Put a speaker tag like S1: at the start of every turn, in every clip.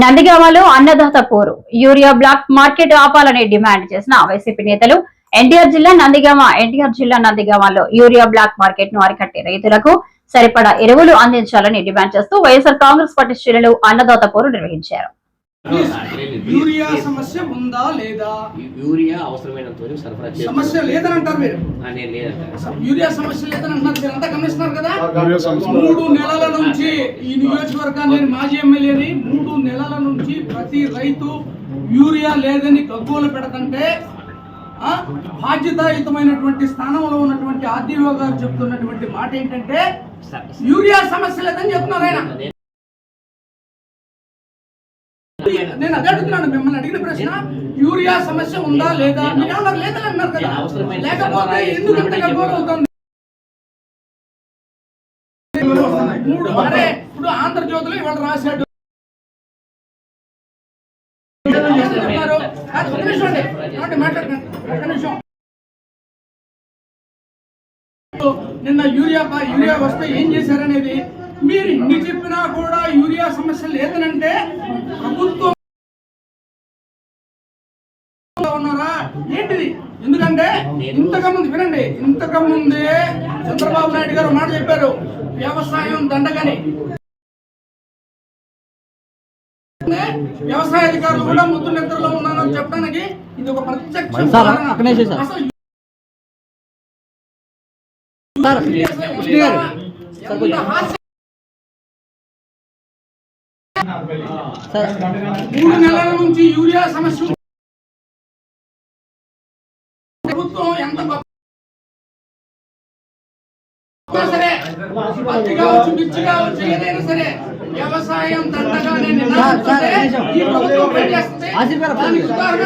S1: నందిగామలో అన్నదాత పోరు. Urea black market ఆపాలని డిమాండ్ చేసిన వైసీపీ నేతలు ఎన్టీఆర్ జిల్లా నందిగామ ఎన్టీఆర్ జిల్లా నందిగామలో యూరియా బ్లాక్ మార్కెట్ను అరికట్టే రైతులకు సరిపడా ఎరువులు అందించాలని డిమాండ్ చేస్తూ వైఎస్ఆర్ కాంగ్రెస్ పార్టీ శ్రేణులు అన్నదాత పోరు నిర్వహించారు.
S2: యూరియా సమస్య ఉందా లేదా?
S3: యూరియా అవసరమైనంత వరకు సరఫరా.
S2: సమస్య లేదని అంటారు మీరు
S3: నేను
S2: యూరియా సమస్య లేదని అంటున్నారు మీరు. అంతా గమనిస్తున్నారు కదా? మూడు నెలల నుంచి ఈ నియోజకవర్గాన్ని నేను మాజీ ఎమ్మెల్యేని మూడు నెలల నుంచి ప్రతి రైతు యూరియా లేదని గగ్గోలు పెడతంటే ఆ, బాధ్యతాయుతమైనటువంటి స్థానంలో ఉన్నటువంటి ఆర్డీఓ గారు చెప్తున్నటువంటి మాట ఏంటంటే యూరియా సమస్య లేదని చెప్తున్నారు ఆయన.
S3: నేను-
S2: అదే అడుగుతున్నాను మిమ్మల్ని అడిగిన ప్రశ్న యూరియా సమస్య ఉందా లేదా? మీరు లేదని అన్నారు కదా. లేకపోతే ఎందుకు ఇంత అవుతుంది? మూడు అరే ఇప్పుడు ఆంధ్రజ్యోతిలో ఇవాళ రాశాడు. నిన్న యూరియా యూరియా వస్తే ఏం చేశారనేది మీరు ఇన్ని చెప్పినా కూడా యూరియా సమస్య లేదనంటే ప్రభుత్వం ఏంటిది? ఎందుకంటే ఇంతకు ముందు వినండి ఇంతకు ముందే చంద్రబాబు నాయుడు గారు మాట చెప్పారు వ్యవసాయం దండగని. వ్యవసాయ అధికారులు కూడా ముద్దు నిద్రలో ఉన్నారని చెప్పడానికి ఇది ఒక ప్రత్యక్ష. అసలు మూడు నెలల నుంచి యూరియా సమస్య సరే పత్తి కావచ్చు మిర్చి కావచ్చు ఏదైనా సరే వ్యవసాయం దండగానే నినాదిస్తుంటే ఈ ప్రభుత్వం పనిచేస్తుంది
S4: ఆశీర్వాదం.
S2: దానికి ఉదాహరణ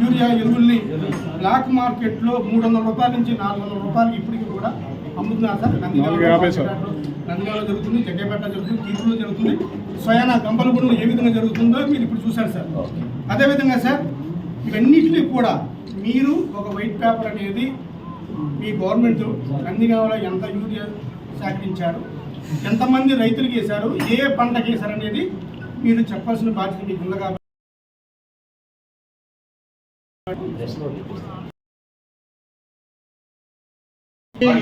S2: యూరియా
S5: ఎరువుల్ని బ్లాక్ మార్కెట్లో మూడు వందల రూపాయల నుంచి నాలుగు వందల రూపాయలు ఇప్పటికి కూడా అమ్ముతున్నారు సార్ నందిగామలో జరుగుతుంది జగ్గేపేట జరుగుతుంది కీర్తిలో జరుగుతుంది స్వయాన గంపలగూడలో ఏ విధంగా జరుగుతుందో మీరు ఇప్పుడు చూశారు సార్ అదేవిధంగా సార్ ఇవన్నిటినీ కూడా మీరు ఒక వైట్ పేపర్ అనేది మీ గవర్నమెంట్ నందిగామలో ఎంత యూరియా సేకరించారు ఎంతమంది రైతులకు వేశారు ఏ పంటకి వేశారు అనేది మీరు చెప్పాల్సిన బాధ్యత మీకు ఉంది కాబట్టి.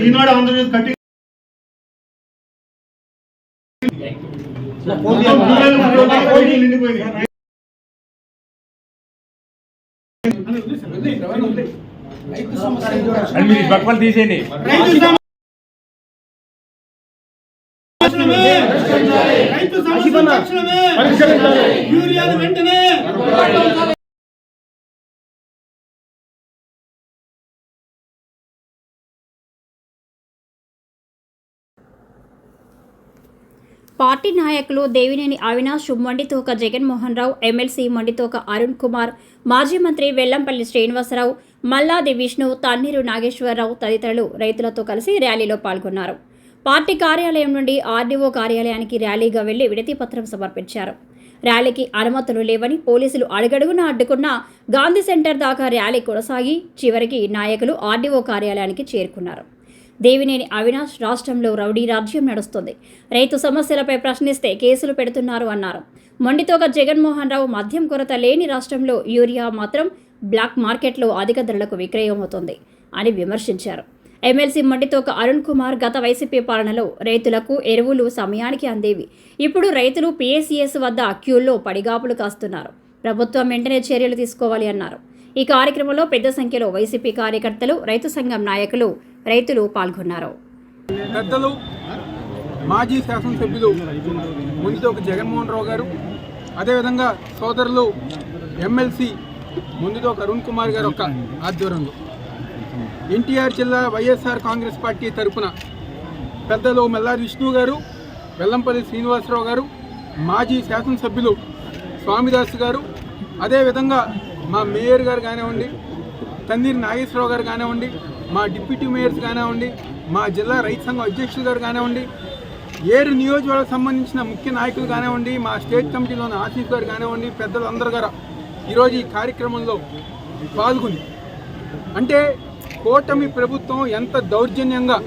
S5: ఈనాడు ఆంధ్రప్రదేశ్ కట్టి
S2: సమస్య
S6: అని మీరు బట్టలు తీసేయండి
S5: రైతు సంరక్షణమే రైతు సమస్య తక్షణమే యూరియాను వెంటనే
S1: పార్టీ నాయకులు దేవినేని అవినాష్ మొండితోక జగన్మోహన్ రావు ఎమ్మెల్సీ మొండితోక అరుణ్ కుమార్ మాజీ మంత్రి వెల్లంపల్లి శ్రీనివాసరావు మల్లాది విష్ణు తన్నీరు నాగేశ్వరరావు తదితరులు రైతులతో కలిసి ర్యాలీలో పాల్గొన్నారు. పార్టీ కార్యాలయం నుండి ఆర్డీఓ కార్యాలయానికి ర్యాలీగా వెళ్ళి విడతి పత్రం సమర్పించారు. ర్యాలీకి అనుమతులు లేవని పోలీసులు అడుగడుగునా అడ్డుకున్న గాంధీ సెంటర్ దాకా ర్యాలీ కొనసాగి చివరికి నాయకులు ఆర్డీఓ కార్యాలయానికి చేరుకున్నారు. దేవినేని అవినాష్ రాష్ట్రంలో రౌడీ రాజ్యం నడుస్తుంది. రైతు సమస్యలపై ప్రశ్నిస్తే కేసులు పెడుతున్నారు అన్నారు. మొండితోక జగన్మోహన్ రావు మద్యం కొరత లేని రాష్ట్రంలో యూరియా మాత్రం బ్లాక్ మార్కెట్లో అధిక ధరలకు విక్రయమవుతుంది అని విమర్శించారు. ఎమ్మెల్సీ మొండితోక అరుణ్ కుమార్ గత వైసీపీ పాలనలో రైతులకు ఎరువులు సమయానికి అందేవి. ఇప్పుడు రైతులు పిఎస్సిఎస్ వద్ద క్యూల్లో పడిగాపులు కాస్తున్నారు. ప్రభుత్వం వెంటనే చర్యలు తీసుకోవాలి అన్నారు. ఈ కార్యక్రమంలో పెద్ద సంఖ్యలో వైసీపీ కార్యకర్తలు రైతు సంఘం నాయకులు రైతులు పాల్గొన్నారు.
S7: పెద్దలు మాజీ శాసనసభ్యులు ముందుతోకి జగన్మోహన్ రావు గారు అదేవిధంగా సోదరులు ఎమ్మెల్సీ ముందుతోక అరుణ్ కుమార్ గారు ఒక ఆధ్వర్యంలో. ఎన్టీఆర్ జిల్లా వైఎస్ఆర్ కాంగ్రెస్ పార్టీ తరపున పెద్దలు మెల్లారి విష్ణు గారు వెల్లంపల్లి శ్రీనివాసరావు గారు మాజీ శాసనసభ్యులు స్వామిదాస్ గారు అదేవిధంగా మా మేయర్ గారు కానివ్వండి తన్నీరు నాగేశ్వరరావు గారు కానివ్వండి మా డిప్యూటీ మేయర్స్ కానివ్వండి మా జిల్లా రైతు సంఘం అధ్యక్షులు గారు కానివ్వండి ఏడు నియోజకవర్గాలకు సంబంధించిన ముఖ్య నాయకులు కానివ్వండి మా స్టేట్ కమిటీలోని ఆశీఫ్ గారు కానివ్వండి పెద్దలందరూ గారు ఈరోజు ఈ కార్యక్రమంలో పాల్గొని అంటే కూటమి ప్రభుత్వం ఎంత దౌర్జన్యంగా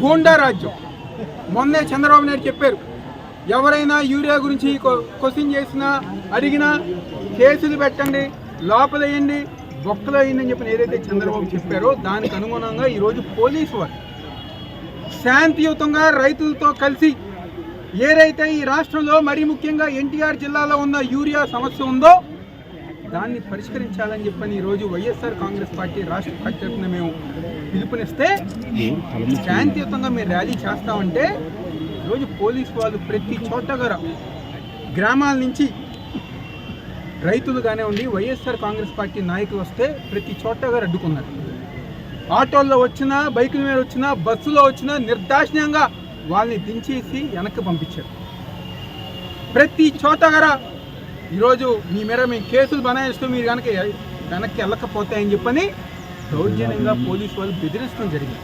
S7: గూండా రాజ్యం. మొన్నే చంద్రబాబు నాయుడు చెప్పారు ఎవరైనా యూరియా గురించి కొ- క్వశ్చన్ చేసినా అడిగినా కేసులు పెట్టండి లోపలేయండి బొక్కలు వేయండి అని చెప్పిన ఏదైతే చంద్రబాబు చెప్పారో దానికి అనుగుణంగా ఈరోజు పోలీసు వారు శాంతియుతంగా రైతులతో కలిసి ఏదైతే ఈ రాష్ట్రంలో మరీ ముఖ్యంగా ఎన్టీఆర్ జిల్లాలో ఉన్న యూరియా సమస్య ఉందో దాన్ని పరిష్కరించాలని చెప్పని ఈరోజు వైఎస్ఆర్ కాంగ్రెస్ పార్టీ రాష్ట్ర పార్టీ మేము పిలుపునిస్తే శాంతియుతంగా మేము ర్యాలీ చేస్తామంటే ఈరోజు పోలీసు వాళ్ళు ప్రతి చోట గ్రామాల నుంచి రైతులు కానివ్వండి వైఎస్ఆర్ కాంగ్రెస్ పార్టీ నాయకులు వస్తే ప్రతి చోట గారు అడ్డుకున్నారు ఆటోల్లో వచ్చినా బైకుల మీద వచ్చినా బస్సులో వచ్చినా నిర్దాక్షిణ్యంగా వాళ్ళని దించేసి వెనక్కి పంపించారు. ప్రతి చోట గల ఈరోజు మీ మీద మేము కేసులు బనాయిస్తూ మీరు కనుక వెనక్కి వెళ్ళకపోతే అని చెప్పని దౌర్జన్యంగా పోలీసు వాళ్ళు బెదిరించడం జరిగింది.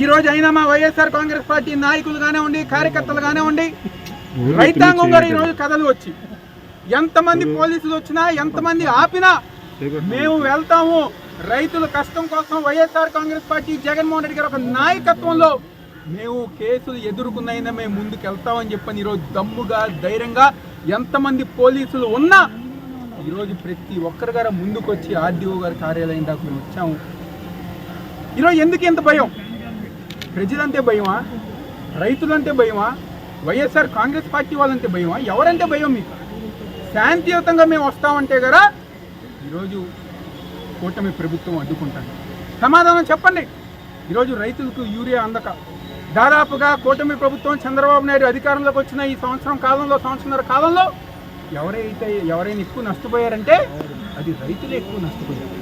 S7: ఈ రోజు అయినా మా వైఎస్ఆర్ కాంగ్రెస్ పార్టీ నాయకులు కానివ్వండి కార్యకర్తలు కానివ్వండి రైతాంగం గారు ఈరోజు కథలు వచ్చి ఎంతమంది పోలీసులు వచ్చినా ఎంతమంది ఆపినా మేము వెళ్తాము. రైతుల కష్టం కోసం వైఎస్ఆర్ కాంగ్రెస్ పార్టీ జగన్మోహన్ రెడ్డి గారి ఒక నాయకత్వంలో మేము కేసులు ఎదుర్కొన్నైనా మేము ముందుకు వెళ్తామని చెప్పని ఈరోజు దమ్ముగా ధైర్యంగా ఎంతమంది పోలీసులు ఉన్నా ఈరోజు ప్రతి ఒక్కరి గారు ముందుకు వచ్చి ఆర్డీఓ గారి కార్యాలయం దాకా మేము వచ్చాము. ఈరోజు ఎందుకు ఇంత భయం? ప్రజలంటే భయమా? రైతులంటే భయమా? వైఎస్ఆర్ కాంగ్రెస్ పార్టీ వాళ్ళంటే భయమా? ఎవరంటే భయం మీకు? శాంతియుతంగా మేము వస్తామంటే కదా ఈరోజు కూటమి ప్రభుత్వం అడ్డుకుంటాను సమాధానం చెప్పండి. ఈరోజు రైతులకు యూరియా అందక. దాదాపుగా కూటమి ప్రభుత్వం చంద్రబాబు నాయుడు అధికారంలోకి వచ్చిన ఈ సంవత్సరం కాలంలో సంవత్సరంన్నర కాలంలో ఎవరైతే ఎవరైనా ఎక్కువ నష్టపోయారంటే అది రైతులే ఎక్కువ నష్టపోయారు.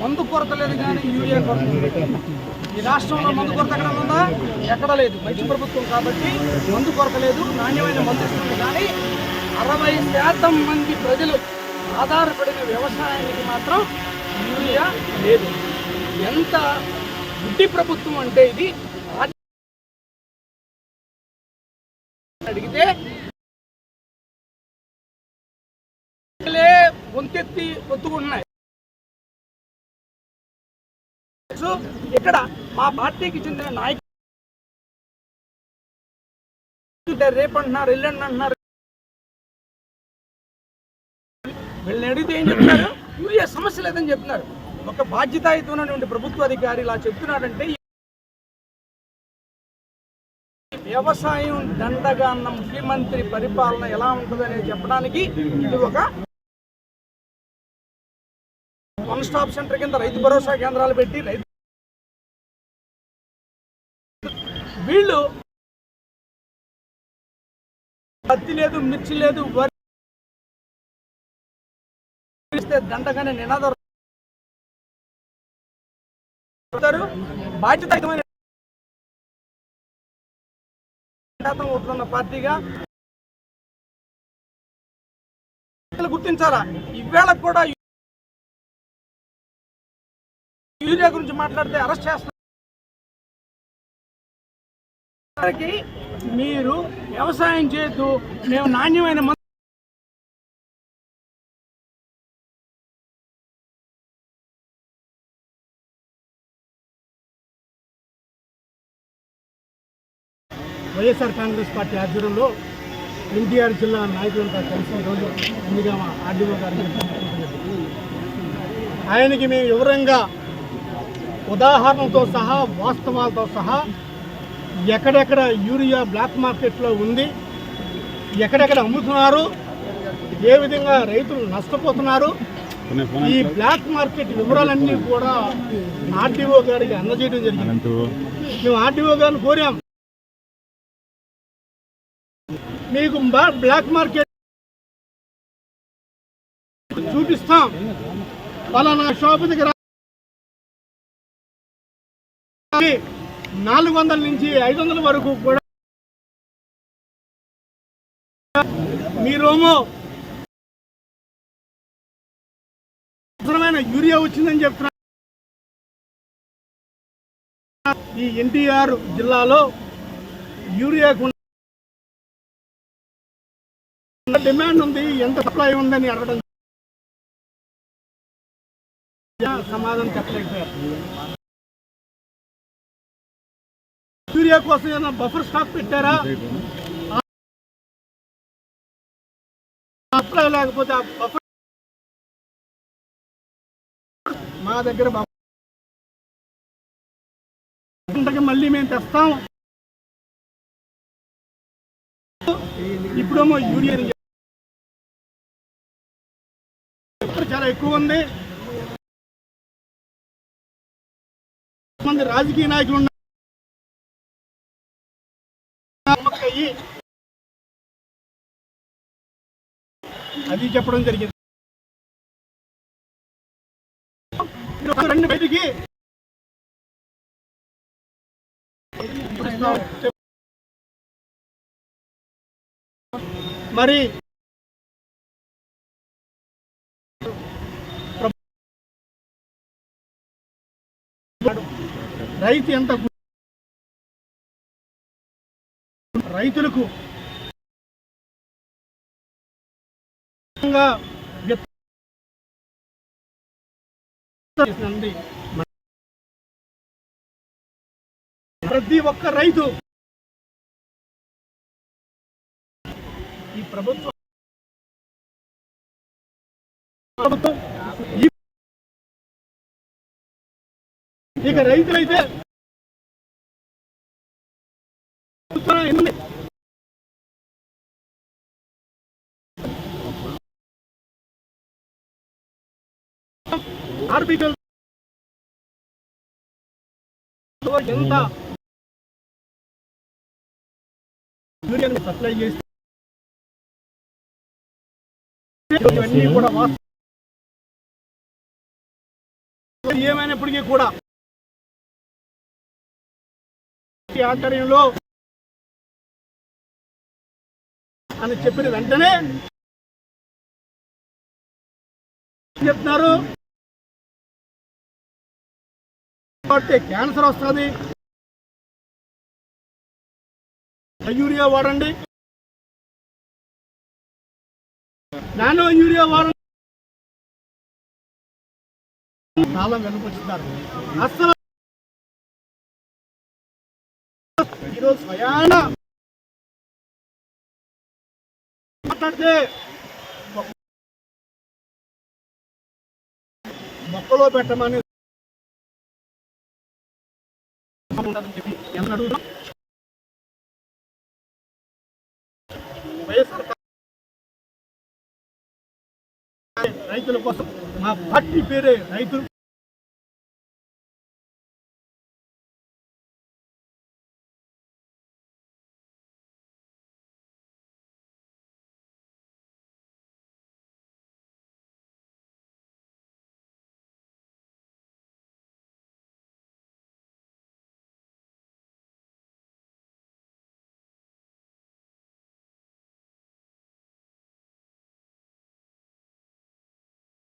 S2: మందు కొరత లేదు కానీ యూరియా కొరత ఈ రాష్ట్రంలో మందు కొరత ఎక్కడ ఉందా? ఎక్కడ లేదు. మంచి ప్రభుత్వం కాబట్టి మందు కొరత లేదు నాణ్యమైన మందు ఇస్తుంది కానీ అరవై శాతం మంది ప్రజలు ఆధారపడిన వ్యవసాయానికి మాత్రం యూరియా లేదు. ఎంత గుడ్డి ప్రభుత్వం అంటే ఇది? అడిగితే వంతెత్తి ఒత్తుకున్నాయి. సో ఇక్కడ మా పార్టీకి చెందిన నాయకులు రేపంటున్నారు ఎల్లుండి అంటున్నారు వీళ్ళని అడిగితే ఏం చెప్తున్నారు? యూరియా సమస్య లేదని చెప్తున్నారు. ఒక బాధ్యతాయుతమైనటువంటి ప్రభుత్వ అధికారి ఇలా చెప్తున్నాడంటే వ్యవసాయం దండగా అన్న ముఖ్యమంత్రి పరిపాలన ఎలా ఉంటుందని చెప్పడానికి ఇది ఒక వన్ స్టాప్ సెంటర్ కింద రైతు భరోసా కేంద్రాలు పెట్టి రైతు వీళ్ళు పత్తి లేదు మిర్చి లేదు వరి దండగానే నినాదం చెప్తారు. ఉంటున్న పార్టీగా గుర్తించాలా ఈవేళ కూడా యూరియా గురించి మాట్లాడితే అరెస్ట్ చేస్తున్నారు మీరు వ్యవసాయం చేస్తూ మేము నాణ్యమైన
S5: వైఎస్ఆర్ కాంగ్రెస్ పార్టీ ఆధ్వర్యంలో ఎన్టీఆర్ జిల్లా నాయకులంతా కలిసి ఈరోజు ముందుగా మా ఆర్డీఓ గారిని ఆయనకి మేము వివరంగా ఉదాహరణతో సహా వాస్తవాలతో సహా ఎక్కడెక్కడ యూరియా బ్లాక్ మార్కెట్లో ఉంది ఎక్కడెక్కడ అమ్ముతున్నారు ఏ విధంగా రైతులు నష్టపోతున్నారు ఈ బ్లాక్ మార్కెట్ వివరాలన్నీ కూడా ఆర్డీఓ గారికి అందజేయడం జరిగింది. మేము ఆర్డీఓ గారిని కోరాం. మీకు బ్లాక్ మార్కెట్ చూపిస్తాం. పలానా షాపు దగ్గర నాలుగు వందల నుంచి ఐదు వందల వరకు కూడా మీరేమో అవసరమైన యూరియా వచ్చిందని చెప్తున్నారు. ఈ ఎన్టీఆర్ జిల్లాలో యూరియాకు డిమాండ్ ఉంది ఎంత సప్లై ఉందని అడగడం. సమాధానం చెప్పలేకపోయారు. యూరియా కోసం ఏమైనా బఫర్ స్టాక్ పెట్టారా? లేకపోతే బఫర్ మా దగ్గర మళ్ళీ మేము తెస్తాం. ఇప్పుడేమో యూరియా చాలా ఎక్కువ ఉంది. మంది రాజకీయ నాయకులు అయ్యి. అది చెప్పడం జరిగింది. రెండు బయటికి మరి రైతు ఎంత రైతులకు ప్రతి ఒక్క రైతు ఈ ప్రభుత్వం ప్రభుత్వం ఇక రైతులైతే ఆర్బికల్ ఎంత యూరియన్ సప్లై చేస్తే ఇవన్నీ కూడా ఏమైనప్పటికీ కూడా ఆధ్వర్యంలో అని చెప్పిన వెంటనే చెప్తున్నారు. కాబట్టి క్యాన్సర్ వస్తుంది. యూరియా వాడండి. నానో యూరియా వాడండి. చాలా వెనుకొచ్చుతారు అసలు ఈరోజు స్వయాన మాట్లాడితే మొక్కలో పెట్టమని ఉండదని చెప్పి ఎంత అడుగుతాం రైతుల కోసం మా పార్టీ పేరే రైతులు